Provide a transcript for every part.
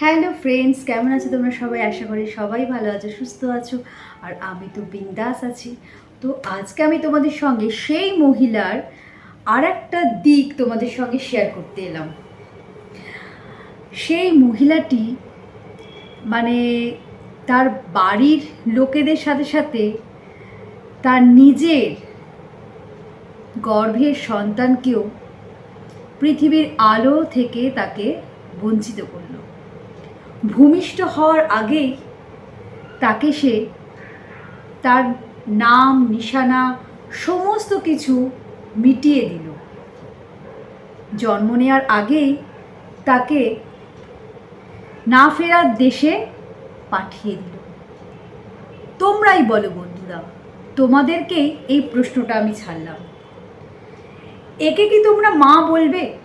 Hello friends, কেমন আছো তোমরা সবাই? আশা করি সবাই ভালো আছো, সুস্থ আছো। আর আমি তো বিন্দাস আছি। তো আজকে আমি তোমাদের সঙ্গে সেই মহিলার আর একটা দিক তোমাদের সঙ্গে শেয়ার করতে এলাম। সেই মহিলাটি মানে তার বাড়ির লোকেদের সাথে সাথে তার নিজের গর্ভের সন্তানকেও পৃথিবীর আলো থেকে তাকে বঞ্চিত করল। ভূমিষ্ঠ হওয়ার আগেই তাকে সে তার নাম, নিশানা, সমস্ত কিছু মিটিয়ে দিল। জন্ম নেওয়ার আগেই তাকে না ফেরার দেশে পাঠিয়ে দিল। তোমরাই বলো বন্ধুরা তোমাদেরকেই এই প্রশ্নটা আমি ছাড়লাম। একে কি তোমরা মা বলবে?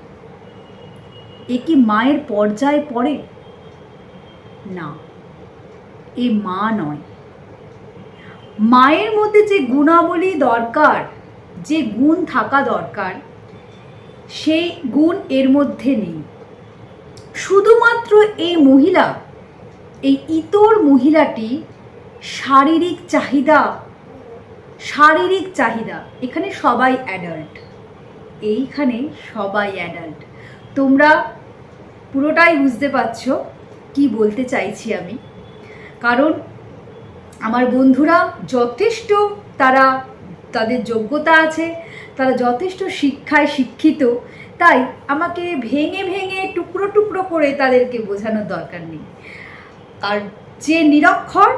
এ কি মায়ের পর্যায়ে পড়ে? না, এ মা নয়। মায়ের মধ্যে যে গুণাবলী দরকার, যে গুণ থাকা দরকার, সেই গুণ এর মধ্যে নেই। শুধুমাত্র এই মহিলা, এই ইতর মহিলাটি শারীরিক চাহিদা শারীরিক চাহিদা, এখানে সবাই অ্যাডাল্ট এইখানে সবাই অ্যাডাল্ট তোমরা পুরোটাই বুঝতে পারছ। কি বলতে চাইছি আমি? কারণ আমার বন্ধুরা যথেষ্ট তারা তাদের যোগ্যতা আছে, তারা যথেষ্ট শিক্ষায় শিক্ষিত, তাই আমাকে ভেঙে ভেঙে টুকরো টুকরো করে তাদেরকে বোঝানোর দরকার নেই। আর যে নিরক্ষর,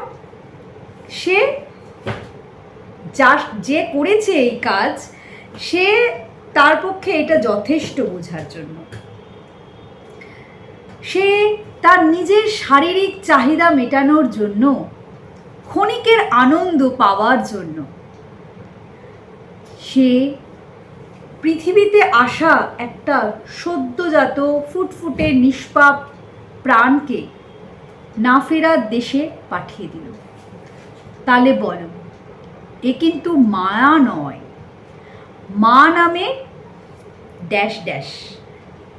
সে যা যে করেছে এই কাজ, সে তার পক্ষে এটা যথেষ্ট বোঝার জন্য। সে তার নিজের শারীরিক চাহিদা মেটানোর জন্য, ক্ষণিকের আনন্দ পাওয়ার জন্য। সে পৃথিবীতে আসা একটা সদ্যজাত, ফুটফুটে, নিষ্পাপ প্রাণকে না ফেরার দেশে পাঠিয়ে দিল। তাহলে বলো, এ কিন্তু মায়া নয়। মা নামে ড্যাশ ড্যাশ।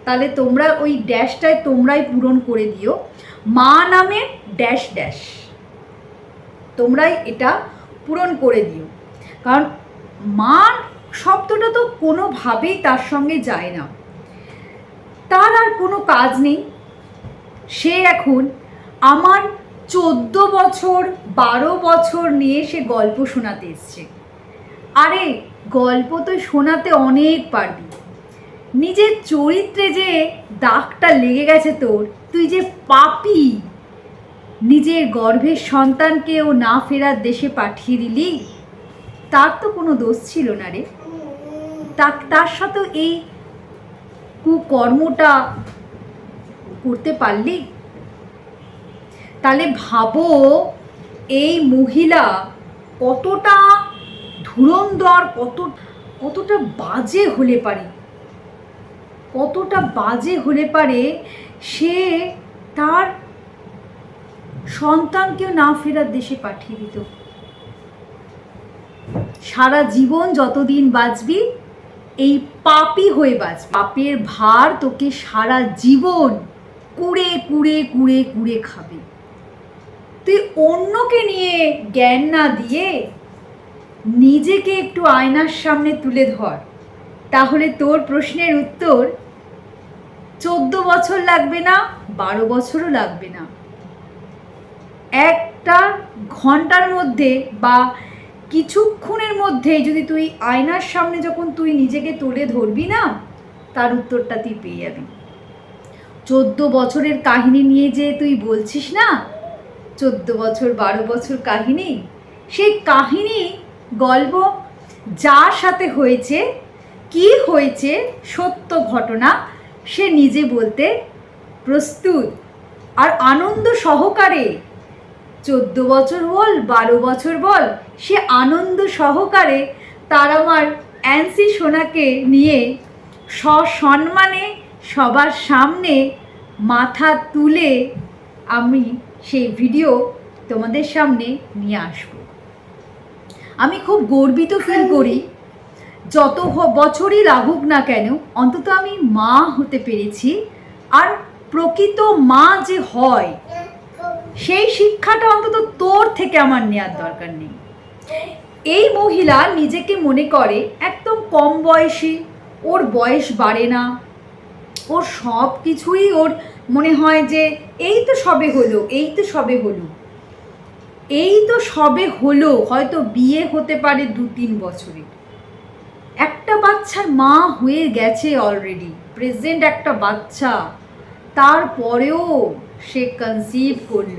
তাহলে তোমরা ওই ড্যাশটায় তোমরাই পূরণ করে দিও। মা নামে ড্যাশ ড্যাশ। তোমরাই এটা পূরণ করে দিও। কারণ মা শব্দটা তো কোনোভাবেই তার সঙ্গে যায় না। তার আর কোনো কাজ নেই। সে এখন আমার চোদ্দ বছর, বারো বছর নিয়ে সে গল্প শোনাতে এসছে। আরে, গল্প তো শোনাতে অনেক পারবি। নিজের চরিত্রে যে দাগটা লেগে গেছে তোর, তুই যে পাপি। নিজের গর্ভের সন্তানকেও না ফেরার দেশে পাঠিয়ে দিলি? তার তো কোনো দোষ ছিল না রে। তার তার সাথেও এই কুকর্মটা করতে পারলি? তাহলে ভাবো, এই মহিলা কতটা ধুরন্ধর, কত, কতটা বাজে হলে পারে। কতটা বাজে হলে পারে সে তার সন্তানকেও না ফেরার দেশে পাঠিয়ে দিত। সারা জীবন যতদিন বাঁচবি, এই পাপি হয়ে বাঁচ পাপের ভার তোকে সারা জীবন কুড়ে কুড়ে কুড়ে কুড়ে খাবে। তুই অন্যকে নিয়ে জ্ঞান না দিয়ে নিজেকে একটু আয়নার সামনে তুলে ধর। তাহলে তোর প্রশ্নের উত্তর চোদ্দ বছর লাগবে না, বারো বছরও লাগবে না। একটা ঘণ্টার মধ্যে বা কিছুক্ষণের মধ্যে যদি তুই আয়নার সামনে যখন তুই নিজেকে তুলে ধরবি না, তার উত্তরটা তুই পেয়ে যাবি। চোদ্দ বছরের কাহিনী নিয়ে যে তুই বলছিস না, চোদ্দ বছর, বারো বছর কাহিনী, সেই কাহিনী, গল্প যার সাথে হয়েছে, কি হয়েছে, সত্য ঘটনা সে নিজে বলতে প্রস্তুত। আর আনন্দ সহকারে চোদ্দ বছর বল বারো বছর বল। সে আনন্দ সহকারে তার আমার অ্যান্সি সোনাকে নিয়ে সসম্মানে সবার সামনে মাথা তুলে আমি সেই ভিডিও তোমাদের সামনে নিয়ে আসব। আমি খুব গর্বিত ফিল করি যত বছরই লাগুক না কেন, অন্তত আমি মা হতে পেরেছি। আর প্রকৃত মা যে হয়, সেই শিক্ষাটা অন্তত তোর থেকে আমার নেওয়ার দরকার নেই। এই মহিলা নিজেকে মনে করে একদম কম বয়সী, ওর বয়স বাড়ে না। ওর সব কিছুই ওর মনে হয় যে, এই তো সবে হলো, এই তো সবে হলো। এই তো সবে হলো, হয়তো বিয়ে হতে পারে দু তিন বছরে। একটা বাচ্চার মা হয়ে গেছে অলরেডি প্রেজেন্ট একটা বাচ্চা। তারপরেও সে কনসিভ করল।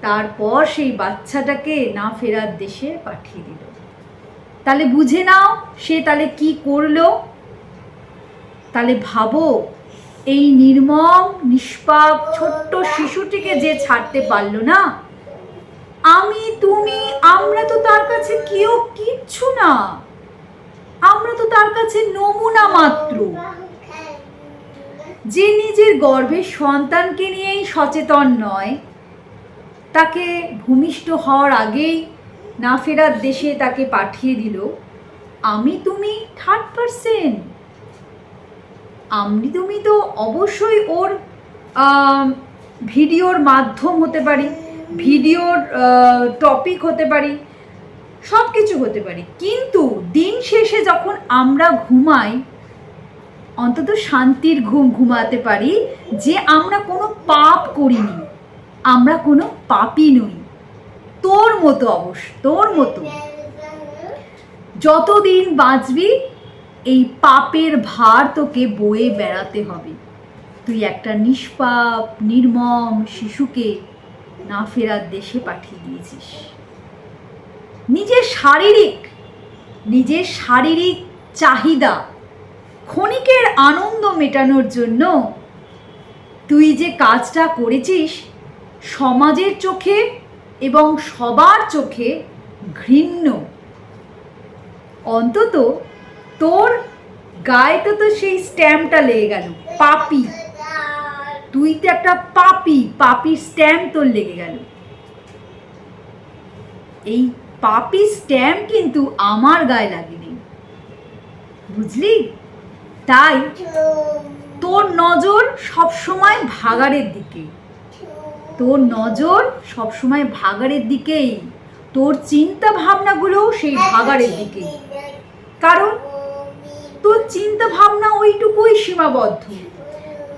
তারপর সেই বাচ্চাটাকে না ফেরার দেশে পাঠিয়ে দিল। তাহলে বুঝে নাও সে তাহলে কি করল। তাহলে ভাবো, এই নির্মম, নিষ্পাপ, ছোট্ট শিশুটিকে যে ছাড়তে পারল না, আমি, তুমি, আমরা তো তার কাছে কেউ কিচ্ছু না। আমরা তো তার কাছে নমুনা মাত্র। যে নিজের গর্ভের সন্তানকে নিয়েই সচেতন নয়, তাকে ভূমিষ্ঠ হওয়ার আগেই না ফেরার দেশে তাকে পাঠিয়ে দিল। আমি তুমি থার্ড পারসেন আমি তুমি তো অবশ্যই ওর ভিডিওর মাধ্যম হতে পারি, ভিডিওর টপিক হতে পারি। সব কিছু হতে পারি। কিন্তু দিন শেষে যখন আমরা ঘুমাই, অন্তত শান্তির ঘুম ঘুমাতে পারি যে আমরা কোনো পাপ করিনি, আমরা কোনো পাপই নই। তোর মতো অবশ্য, তোর মতো। যতদিন বাঁচবি, এই পাপের ভার তোকে বয়ে বেড়াতে হবে। তুই একটা নিষ্পাপ, নির্মম শিশুকে না ফেরার দেশে পাঠিয়ে দিয়েছিস। নিজের শারীরিক নিজের শারীরিক চাহিদা, ক্ষণিকের আনন্দ মেটানোর জন্য তুই যে কাজটা করেছিস, সমাজের চোখে এবং সবার চোখে ঘৃণ্য। অন্তত তোর গায়ে তো তো সেই স্ট্যাম্পটা লেগে গেল, পাপি। তুই তো একটা পাপি, পাপির স্ট্যাম্প তোর লেগে গেল। এই পাপি স্ট্যাম্প কিন্তু আমার গায়ে লাগেনি। বুঝলি? তাই তোর নজর সবসময় ভাগাড়ের দিকে। তোর নজর সবসময় ভাগাড়ের দিকেই। তোর চিন্তা ভাবনাগুলোও সেই ভাগাড়ের দিকেই কারণ তোর চিন্তা ভাবনা ওইটুকুই সীমাবদ্ধ।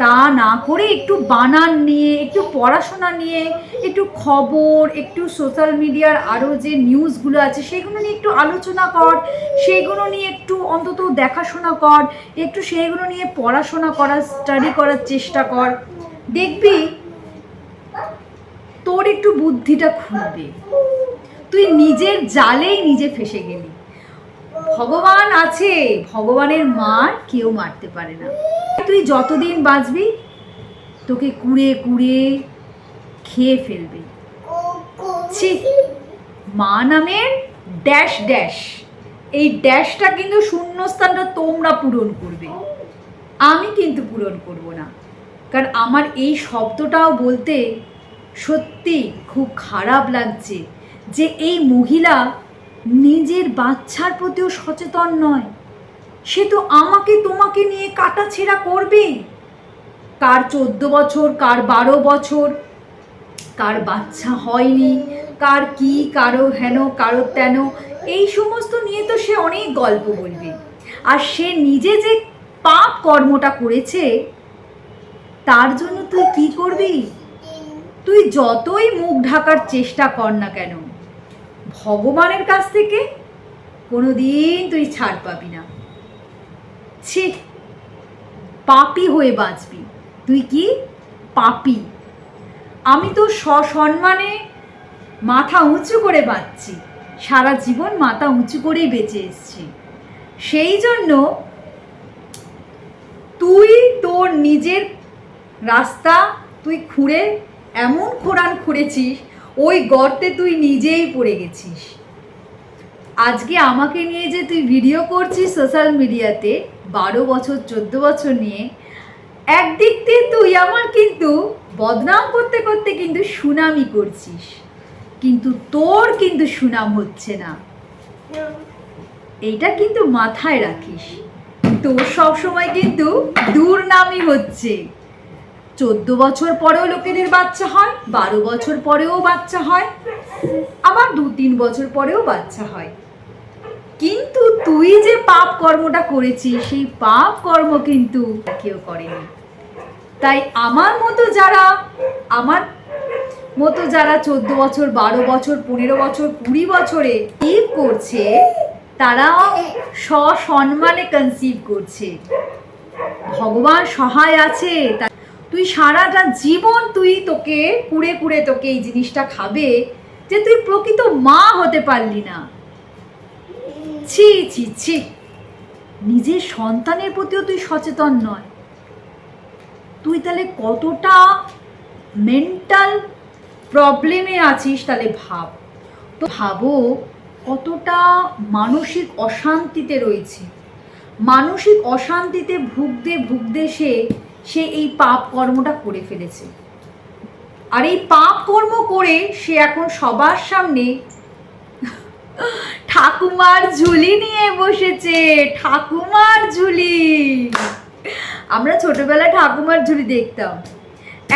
তা না করে একটু বানান নিয়ে, একটু পড়াশোনা নিয়ে, একটু খবর, একটু সোশ্যাল মিডিয়ার আরও যে নিউজগুলো আছে, সেগুলো নিয়ে একটু আলোচনা কর, সেগুলো নিয়ে একটু অন্তত দেখাশোনা কর, একটু সেগুলো নিয়ে পড়াশোনা করার স্টাডি করার চেষ্টা কর। দেখবি তোর একটু বুদ্ধিটা খুলবে। তুই নিজের জালেই নিজে ফেসে গেলি। ভগবান আছে, ভগবানের মার কেউ মারতে পারে না। তুই যতদিন বাঁচবি, তোকে কুড়ে কুড়ে খেয়ে ফেলবে। মা নামের ড্যাশ ড্যাশ। এই ড্যাশটা কিন্তু শূন্যস্থানটা তোমরা পূরণ করবে। আমি কিন্তু পূরণ করব না। কারণ আমার এই শব্দটাও বলতে সত্যি খুব খারাপ লাগছে যে এই মহিলা নিজের বাচ্চার প্রতিও সচেতন নয়। সে তো আমাকে তোমাকে নিয়ে কাটাছেঁড়া করবেই কার চোদ্দ বছর, কার বারো বছর, কার বাচ্চা হয়নি, কার কি, কারও হেন, কারও তেন, এই সমস্ত নিয়ে তো সে অনেক গল্প বলবে। আর সে নিজে যে পাপ কর্মটা করেছে, তার জন্য তুই কি করবি? তুই যতই মুখ ঢাকার চেষ্টা কর না কেন ভগবানের কাছ থেকে কোনো দিন তুই ছাড় পাবি না। ছি, পাপি হয়ে বাঁচবি। তুই কি? পাপি। আমি তো সসম্মানে মাথা উঁচু করে বাঁচছি। সারা জীবন মাথা উঁচু করেই বেঁচে এসছি। সেই জন্য তুই তোর নিজের রাস্তা, তুই খুঁড়ে এমন খোঁড়ান খুঁড়েছিস ওই গর্তে তুই নিজেই পড়ে গেছিস। আজকে আমাকে নিয়ে যে তুই ভিডিও করছিস সোশ্যাল মিডিয়াতে বারো বছর, চোদ্দ বছর নিয়ে, একদিক দিয়ে তুই আমার কিন্তু বদনাম করতে করতে কিন্তু সুনামি করছিস। কিন্তু তোর কিন্তু সুনাম হচ্ছে না। এইটা কিন্তু মাথায় রাখিস। তোর সব সময় কিন্তু দুর্নামই হচ্ছে। চোদ্দ বছর পরেও লোকেদের বাচ্চা হয়, বারো বছর পরেও বাচ্চা হয়, আবার দু তিন বছর পরেও বাচ্চা হয়। কিন্তু তুই যে পাপ কর্মটা করেছিস, সেই পাপ কর্ম কিন্তু কেউ করেনি। তাই আমার মতো যারা, আমার মতো যারা চোদ্দ বছর, বারো বছর, পনেরো বছর, কুড়ি বছরে ইভ করছে তারা সসম্মানে কনসিভ করছে। ভগবান সহায় আছে তা- তুই সারাটা জীবন তুই তোকে কুড়ে কুড়ে তোকে এই জিনিসটা খাবে যে তুই প্রকৃত মা হতে পারলি না। ছি ছি ছি। নিজের সন্তানের প্রতিও তুই সচেতন নয়। তুই তাহলে কতটা মেন্টাল প্রবলেমে আছিস তাহলে ভাব। তো ভাবো কতটা মানসিক অশান্তিতে রয়েছে। মানসিক অশান্তিতে ভুগতে ভুগতে সে সে এই পাপ কর্মটা করে ফেলেছে। আর এই পাপ কর্ম করে সে এখন সবার সামনে ঠাকুমার ঝুলি নিয়ে বসেছে ঠাকুমার ঝুলি। আমরা ছোটবেলায় ঠাকুমার ঝুলি দেখতাম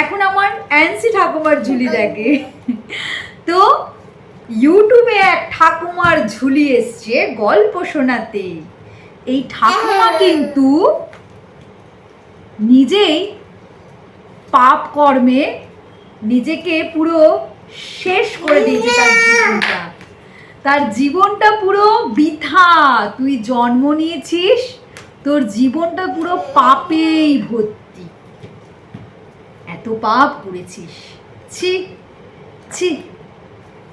এখন আমার অ্যান্সি ঠাকুমার ঝুলি দেখে। তো ইউটিউবে এক ঠাকুমার ঝুলি এসছে গল্প শোনাতে। এই ঠাকুমা কিন্তু নিজেই পাপ কর্মে নিজেকে পুরো শেষ করে দিয়েছে তার জীবনটা। তার জীবনটা পুরো বৃথা। তুই জন্ম নিয়েছিস তোর জীবনটা পুরো পাপেই ভর্তি। এত পাপ করেছিস। ছি ছি।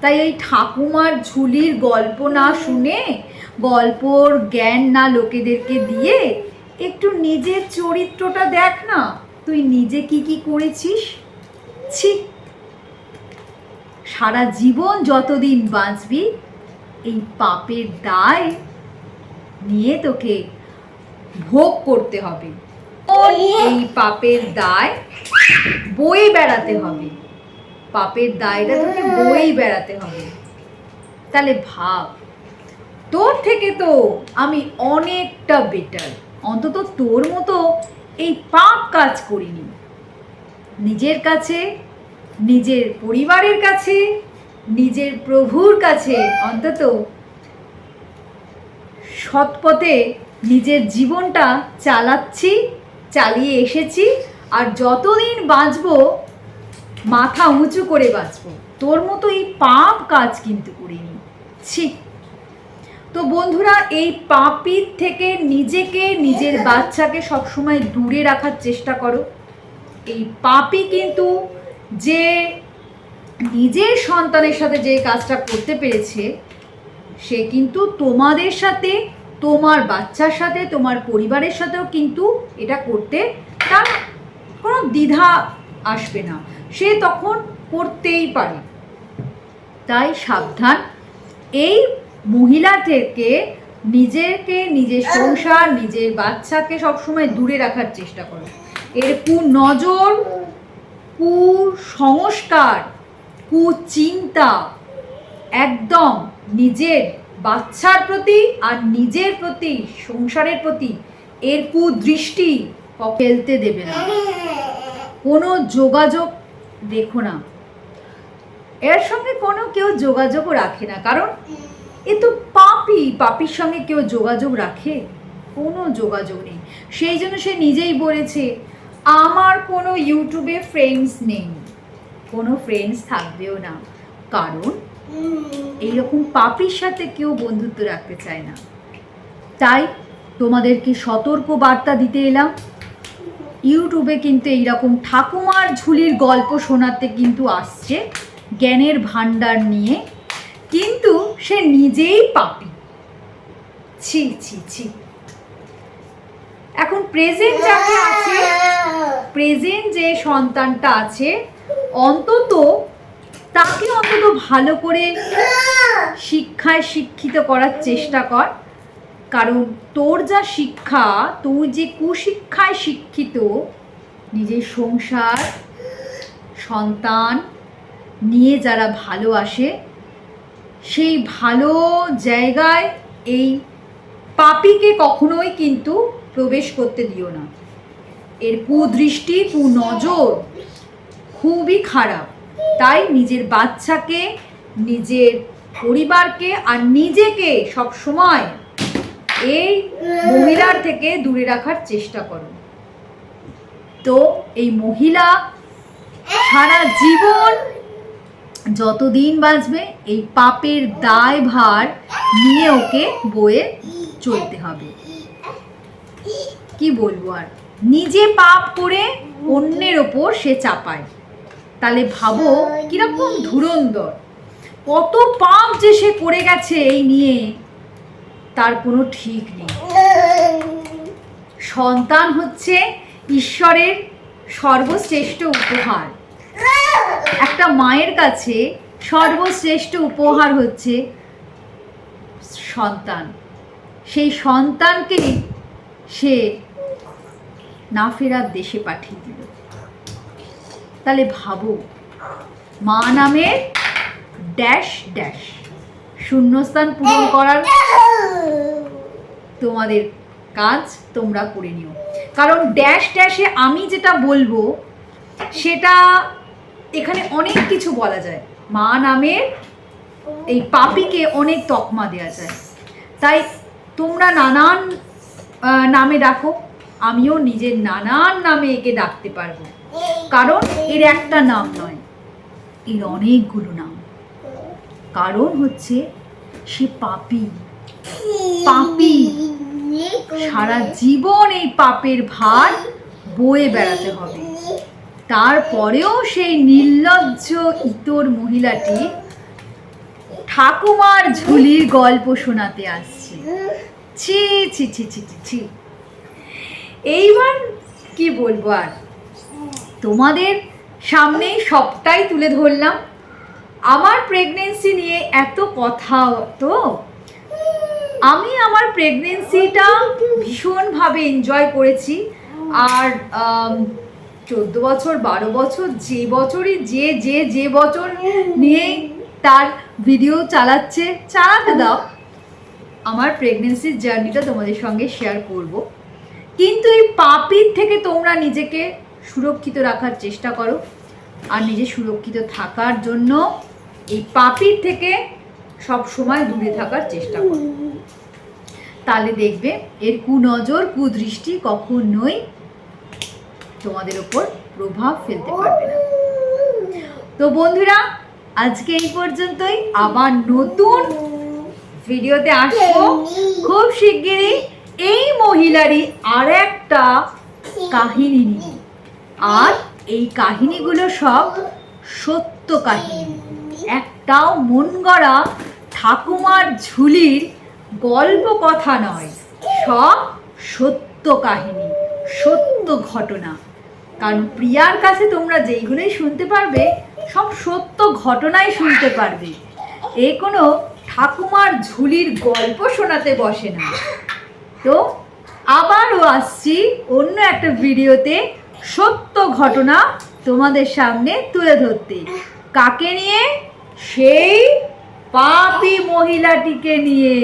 তাই এই ঠাকুমার ঝুলির গল্প না শুনে গল্পর জ্ঞান না লোকেদেরকে দিয়ে একটু নিজের চরিত্রটা দেখ না। তুই নিজে কি কি করেছিস? ছি। সারা জীবন যতদিন বাঁচবি, এই পাপের দায় নিয়ে তোকে ভোগ করতে হবে। এই পাপের দায় বয়ে বেড়াতে হবে। পাপের দায়টা তোকে বয়েই বেড়াতে হবে। তাহলে ভাব, তোর থেকে তো আমি অনেকটা বেটার অন্তত তোর মতো এই পাপ কাজ করিনি। নিজের কাছে, নিজের পরিবারের কাছে, নিজের প্রভুর কাছে অন্তত সৎপথে নিজের জীবনটা চালাচ্ছি, চালিয়ে এসেছি আর যতদিন বাঁচবো, মাথা উঁচু করে বাঁচবো। তোর মতো এই পাপ কাজ কিন্তু করিনি। ছি। তো বন্ধুরা, এই পাপির থেকে নিজেকে, নিজের বাচ্চাকে সবসময় দূরে রাখার চেষ্টা করো। এই পাপি কিন্তু যে নিজের সন্তানের সাথে যে কাজটা করতে পেরেছে, সে কিন্তু তোমাদের সাথে, তোমার বাচ্চার সাথে, তোমার পরিবারের সাথেও কিন্তু এটা করতে তার কোনো দ্বিধা আসবে না। সে তখন করতেই পারে। তাই সাবধান। এই মহিলা থেকে নিজেকে নিজের সংসার নিজের বাচ্চাকে সবসময় দূরে রাখার চেষ্টা করো। এর কুনজর কুসংস্কার কুচিন্তা একদম নিজের বাচ্চার প্রতি আর নিজের প্রতি সংসারের প্রতি এর কুদৃষ্টি ফেলতে দেবে না। কোনো যোগাযোগ দেখো না। এর সঙ্গে কোনো কেউ যোগাযোগও রাখে না। কারণ এ তো পাপি, পাপির সঙ্গে কেউ যোগাযোগ রাখে? কোনো যোগাযোগ নেই। সেই জন্য সে নিজেই বলেছে, আমার কোনো ইউটিউবে ফ্রেন্ডস নেই। কোনো ফ্রেন্ডস থাকবেও না। কারণ, এইরকম পাপির সাথে কেউ বন্ধুত্ব রাখতে চায় না। তাই তোমাদেরকে সতর্ক বার্তা দিতে এলাম। ইউটিউবে কিন্তু এইরকম ঠাকুমার ঝুলির গল্প শোনাতে কিন্তু আসছে। জ্ঞানের ভাণ্ডার নিয়ে কিন্তু সে নিজেই পাপি। ছি ছি ছি। এখন প্রেজেন্ট যাকে আছে প্রেজেন্ট যে সন্তানটা আছে, অন্তত তাকে অন্তত ভালো করে শিক্ষায় শিক্ষিত করার চেষ্টা কর। কারণ তোর যা শিক্ষা, তুই যে কুশিক্ষায় শিক্ষিত, নিজের সংসার, সন্তান নিয়ে যারা ভালোবাসে সেই ভালো জায়গায় এই পাপিকে কখনোই কিন্তু প্রবেশ করতে দিও না। এর কুদৃষ্টি, কুনজর খুবই খারাপ। তাই নিজের বাচ্চাকে, নিজের পরিবারকে আর নিজেকে সব সময় এই মহিলার থেকে দূরে রাখার চেষ্টা করো। তো এই মহিলা সারা জীবন যতদিন বাঁচবে, এই পাপের দায় ভার নিয়ে ওকে বয়ে চলতে হবে। কি বলব আর? নিজে পাপ করে অন্যের ওপর সে চাপায়। তাহলে ভাবো, কীরকম ধুরন্ধর। কত পাপ যে সে করে গেছে এই নিয়ে, তার কোনো ঠিক নেই। সন্তান হচ্ছে ঈশ্বরের সর্বশ্রেষ্ঠ উপহার। একটা মায়ের কাছে সর্বশ্রেষ্ঠ উপহার হচ্ছে সন্তান। সেই সন্তানকে সে না ফেরার দেশে পাঠিয়ে দিল। তাহলে ভাবো, মা নামের ড্যাশ ড্যাশ, শূন্যস্থান পূরণ করার তোমাদের কাজ তোমরা করে নিও। কারণ ড্যাশ ড্যাশে আমি যেটা বলব, সেটা এখানে অনেক কিছু বলা যায়। মা নামের এই পাপিকে অনেক তকমা দেওয়া যায়। তাই তোমরা নানান নামে ডাকো, আমিও নিজের নানান নামে একে ডাকতে পারব। কারণ এর একটা নাম নয়, এর অনেকগুলো নাম। কারণ হচ্ছে সে পাপি। পাপি। সারা জীবন এই পাপের ভার বয়ে বেড়াতে হবে। তারপরেও সেই নির্লজ্জ ইতর মহিলাটি ঠাকুমার ঝুলির গল্প শোনাতে আসছে। ছি ছি ছি ছি ছি ছি। এইবার কি বলব আর? তোমাদের সামনেই সবটাই তুলে ধরলাম। আমার প্রেগনেন্সি নিয়ে এত কথা তো। আমি আমার প্রেগনেন্সিটা ভীষণভাবে এনজয় করেছি। আর চোদ্দ বছর, বারো বছর, যে বছরই, যে যে যে বছর নিয়ে তার ভিডিও চালাচ্ছে চালাতে দাও। আমার প্রেগনেন্সির জার্নিটা তোমাদের সঙ্গে শেয়ার করব। কিন্তু এই পাপির থেকে তোমরা নিজেকে সুরক্ষিত রাখার চেষ্টা করো আর নিজে সুরক্ষিত থাকার জন্য এই পাপির থেকে সব সময় দূরে থাকার চেষ্টা করো। তাহলে দেখবে এর কুনজর, কুদৃষ্টি কখন কখনোই তোমাদের ওপর প্রভাব ফেলতে পারবে না। তো বন্ধুরা, আজকে এই পর্যন্তই। আবার নতুন ভিডিওতে আসব। খুব শিগগিরই এই মহিলারই আর একটা কাহিনী নিয়ে। আর এই কাহিনীগুলো সব সত্য কাহিনী। একটাও মন গড়া ঠাকুমার ঝুলির গল্প কথা নয়, সব সত্য কাহিনী, সত্য ঘটনা। কারণ প্রিয়ার কাছে তোমরা যেইগুলোই শুনতে পারবে, সব সত্য ঘটনাই শুনতে পারবে। এ কোনো ঠাকুমার ঝুলির গল্প শোনাতে বসে না। তো আবারও আসছি অন্য একটা ভিডিওতে সত্য ঘটনা তোমাদের সামনে তুলে ধরতে। কাকে নিয়ে? সেই পাপি মহিলাটিকে নিয়ে।